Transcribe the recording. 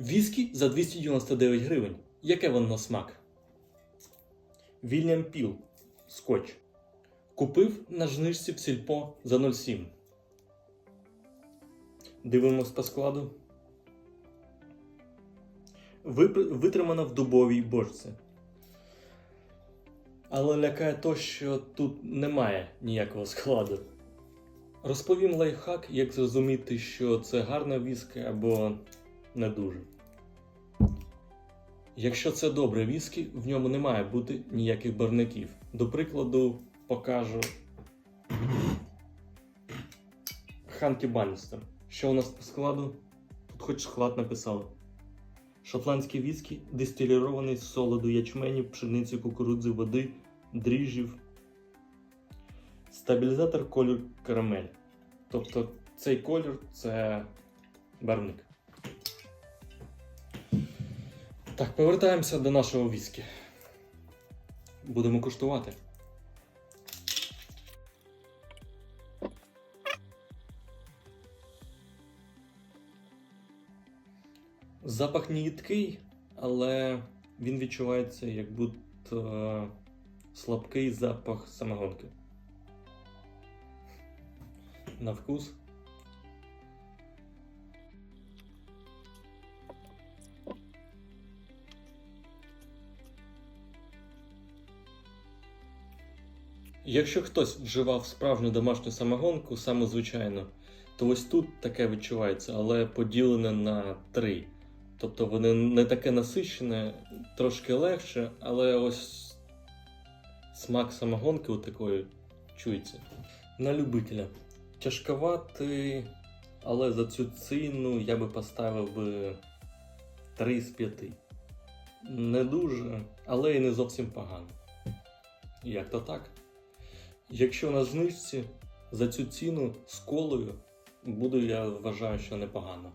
Віскі за 299 гривень. Яке воно на смак? Вільям Піл. Скотч. Купив на жнижці в сільпо за 0,7. Дивимось по складу. Витримано в дубовій бочці. Але лякає то, що тут немає ніякого складу. Розповім лайфхак, як зрозуміти, що це гарна віскі або не дуже. Якщо це добре віскі, в ньому не має бути ніяких барників. До прикладу, покажу Ханкі Банністер. Що у нас по складу? Тут хоч склад написали. Шотландський віскі, дистилірований з солоду ячменю, пшениці, кукурудзи, води, дріжджів. Стабілізатор колір карамель. Тобто цей колір це барвник. Так, повертаємося до нашого віскі. Будемо куштувати. Запах не їдкий, але він відчувається як будто е, слабкий запах самогонки. На вкус. Якщо хтось вживав справжню домашню самогонку, саме звичайно, то ось тут таке відчувається, але поділене на три. Тобто воно не таке насичене, трошки легше, але ось смак самогонки такої чується. На любителя. Тяжковатий, але за цю ціну я би поставив би 3 з 5. Не дуже, але і не зовсім погано. Як то так? Якщо на знижці за цю ціну з колою, буду я вважаю, що непогано.